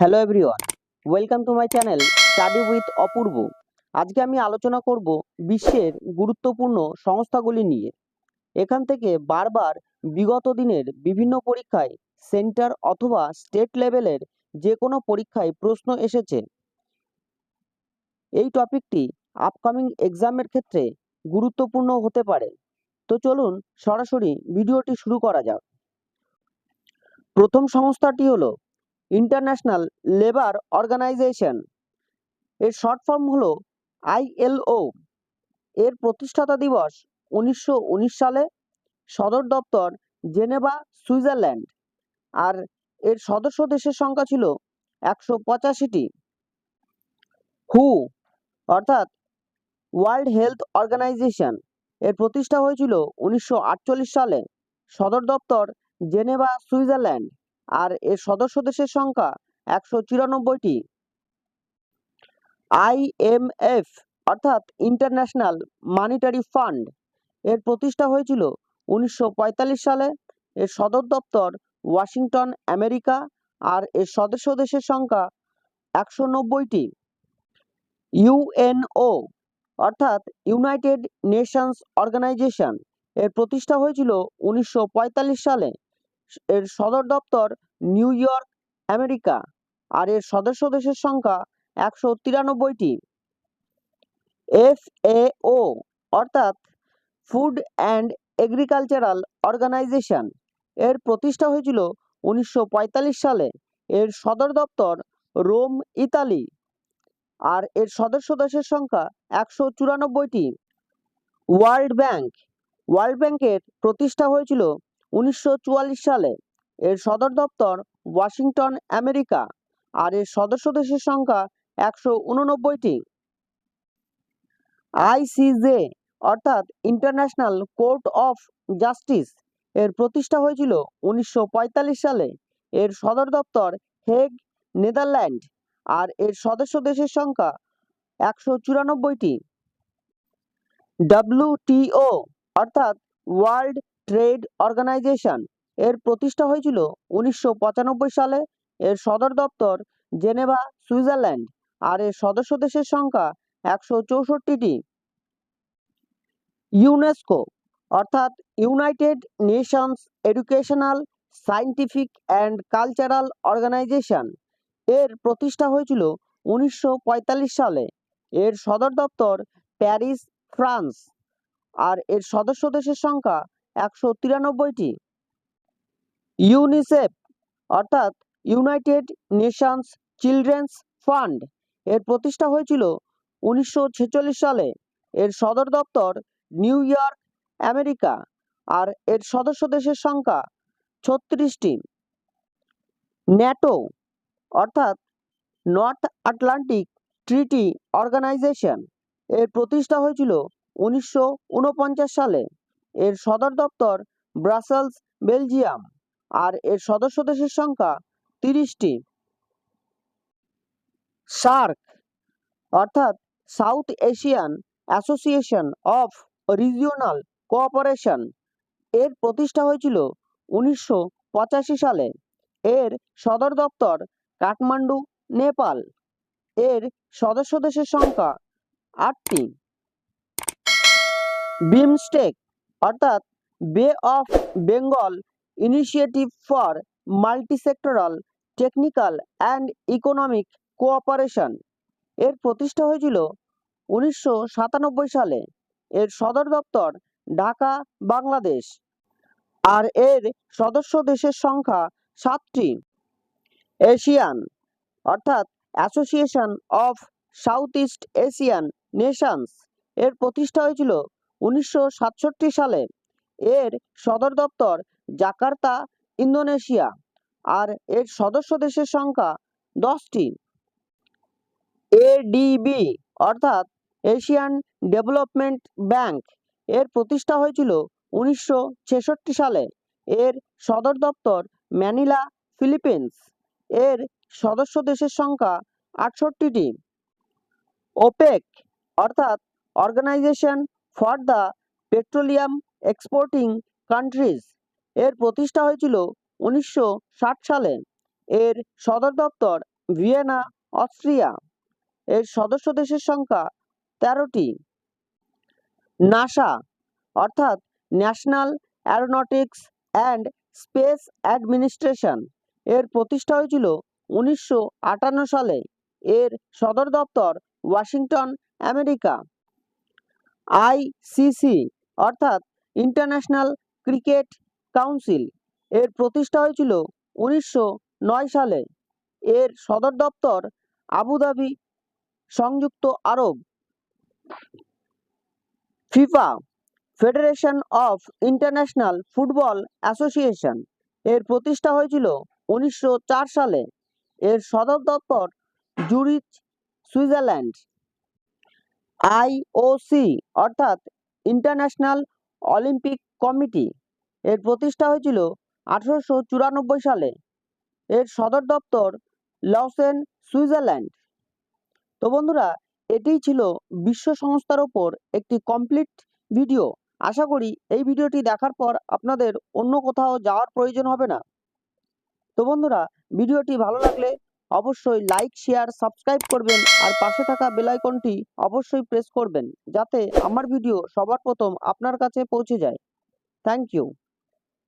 Hello everyone welcome to my channel study with Apurba আজকে আমি আলোচনা করব বিশ্বের গুরুত্বপূর্ণ সংস্থাগুলি নিয়ে। এখান থেকে বারবার বিগত দিনের বিভিন্ন পরীক্ষায় সেন্টার অথবা স্টেট লেভেলের যে কোনো পরীক্ষায় প্রশ্ন এসেছে। এই টপিকটি আপকামিং এক্সামের ক্ষেত্রে গুরুত্বপূর্ণ হতে পারে। তো চলুন সরাসরি ভিডিওটি শুরু করা যাক। প্রথম সংস্থাটি হলো ইন্টারন্যাশনাল লেবার অর্গানাইজেশন। এর শর্ট ফর্ম হলো আইএলও এর প্রতিষ্ঠাতা দিবস উনিশশো উনিশ সালে, সদর দপ্তর জেনেভা, সুইজারল্যান্ড। আর এর সদস্য দেশের সংখ্যা ছিল একশো পঁচাশিটি। হু, অর্থাৎ ওয়ার্ল্ড হেলথ অর্গানাইজেশন। এর প্রতিষ্ঠা হয়েছিল উনিশশো আটচল্লিশ সালে, সদর দপ্তর জেনেভা, সুইজারল্যান্ড। আর এর সদস্য দেশের সংখ্যা একশো চিরানব্বইটি। আইএমএফ অর্থাৎ ইন্টারন্যাশনাল মানিটারি ফান্ড, এর প্রতিষ্ঠা হয়েছিল উনিশশো পঁয়তাল্লিশ সালে। এর সদর দপ্তর ওয়াশিংটন, আমেরিকা, আর এর সদস্য দেশের সংখ্যা একশো নব্বইটি। ইউএনও অর্থাৎ ইউনাইটেড নেশনস অর্গানাইজেশন, এর প্রতিষ্ঠা হয়েছিল উনিশশো পঁয়তাল্লিশ সালে। এর সদর দপ্তর নিউ ইয়র্ক, আমেরিকা। আর এর সদস্য দেশের সংখ্যা একশো তিরানব্বইটি। এফএও অর্থাৎ ফুড অ্যান্ড এগ্রিকালচারাল অর্গানাইজেশন। এর প্রতিষ্ঠা হয়েছিল উনিশশো পঁয়তাল্লিশ সালে। এর সদর দপ্তর রোম, ইতালি। আর এর সদস্য দেশের সংখ্যা একশো চুরানব্বইটি। World bank. ওয়ার্ল্ড ব্যাংকের প্রতিষ্ঠা হয়েছিল উনিশশো চুয়াল্লিশ সালে এর সদর দপ্তর ওয়াশিংটন, আমেরিকা। আর এর সদস্য দেশের সংখ্যা একশো উননব্বইটি। আইসিজে অর্থাৎ ইন্টারন্যাশনাল কোর্ট অফ জাস্টিস, এর প্রতিষ্ঠা হয়েছিল উনিশশো পঁয়তাল্লিশ সালে। এর সদর দপ্তর হেগ, নেদারল্যান্ড। আর এর সদস্য দেশের সংখ্যা একশো চুরানব্বইটি। ডাব্লিউটিও অর্থাৎ ওয়ার্ল্ড ট্রেড অর্গানাইজেশন। এর প্রতিষ্ঠা হয়েছিল উনিশশো পঁচানব্বই সালে। এর সদর দপ্তর জেনেভা, সুইজারল্যান্ড। আর এর সদস্য দেশের সংখ্যা একশো চৌষট্টিটি। ইউনেস্কো, অর্থাৎ united nations educational scientific and cultural organisation. এর প্রতিষ্ঠা হয়েছিল উনিশশো পঁয়তাল্লিশ সালে। এর সদর দপ্তর প্যারিস, ফ্রান্স। আর এর সদস্য দেশের সংখ্যা একশো তিরানব্বইটি। ইউনিসেফ অর্থাৎ ইউনাইটেড নেশনস চিলড্রেন্স ফান্ড এর প্রতিষ্ঠা হয়েছিল উনিশশো ছেচল্লিশ সালে। এর সদর দপ্তর নিউ ইয়র্ক, আমেরিকা, আর এর সদস্য দেশের সংখ্যা ছত্রিশটি। ন্যাটো, অর্থাৎ নর্থ আটলান্টিক ট্রিটি অর্গানাইজেশন, এর প্রতিষ্ঠা হয়েছিল উনিশশো ঊনপঞ্চাশ সালে। এর সদর দপ্তর ব্রাসেলস, বেলজিয়াম, আর এর সদস্য দেশের সংখ্যা তিরিশটি। সার্ক, অর্থাৎ south Asian association of regional cooperation, এর প্রতিষ্ঠা হয়েছিল উনিশশো পঁচাশি সালে। এর সদর দপ্তর কাঠমান্ডু, নেপাল, এর সদস্য দেশের সংখ্যা আটটি। বিমস্টেক অর্থাৎ bay of Bengal initiative for multisectoral technical and economic cooperation এর প্রতিষ্ঠা হয়েছিল উনিশশো সাতানব্বই সালে। এর সদর দপ্তর ঢাকা, বাংলাদেশ। আর এর সদস্য দেশের সংখ্যা সাতটি। এশিয়ান, অর্থাৎ association of south east Asian nations এর প্রতিষ্ঠা হয়েছিল উনিশশো সাতষট্টি সালে এর সদর দপ্তর জাকার্তা, ইন্দোনেশিয়া আর এর সদস্য দেশের সংখ্যা দশটি। এডিবি অর্থাৎ এশিয়ান ডেভেলপমেন্ট ব্যাংক এর প্রতিষ্ঠা হয়েছিল উনিশশো ছেষট্টি সালে। এর সদর দপ্তর ম্যানিলা, ফিলিপিন্স। এর সদস্য দেশের সংখ্যা আটষট্টিটি। ওপেক অর্থাৎ organisation for the petroleum exporting countries. এর প্রতিষ্ঠা হয়েছিল উনিশশো ষাট সালে। এর সদর দপ্তর ভিয়েনা, অস্ট্রিয়া। এর সদস্য দেশের সংখ্যা তেরোটি। নাসা, অর্থাৎ national aeronautics and space administration, এর প্রতিষ্ঠা হয়েছিল উনিশশো আটান্ন সালে। এর সদর দপ্তর ওয়াশিংটন, আমেরিকা। আইসিসি অর্থাৎ ইন্টারন্যাশনাল ক্রিকেট কাউন্সিল। এর প্রতিষ্ঠা হয়েছিল উনিশশো নয় সালে। এর সদর দপ্তর আবুধাবি, সংযুক্ত আরব। FIFA, Federation of International Football Association. এর প্রতিষ্ঠা হয়েছিল উনিশশো চার সালে। এর সদর দপ্তর জুরিচ, সুইজারল্যান্ড। আইওসি অর্থাৎ ইন্টারন্যাশনাল অলিম্পিক কমিটি এর প্রতিষ্ঠা হয়েছিল আঠারোশো চুরানব্বই সালে। এর সদর দপ্তর লসেন, সুইজারল্যান্ড। তো বন্ধুরা, এটিই ছিল বিশ্ব সংস্থার ওপর একটি কমপ্লিট ভিডিও আশা করি এই ভিডিওটি দেখার পর আপনাদের অন্য কোথাও যাওয়ার প্রয়োজন হবে না। তো বন্ধুরা ভিডিওটি ভালো লাগলে অবশ্যই লাইক শেয়ার সাবস্ক্রাইব করবেন আর পাশে থাকা বেলাইকনটি অবশ্যই প্রেস করবেন, যাতে আমার ভিডিও সবার প্রথম আপনার কাছে পৌঁছে যায়। Thank you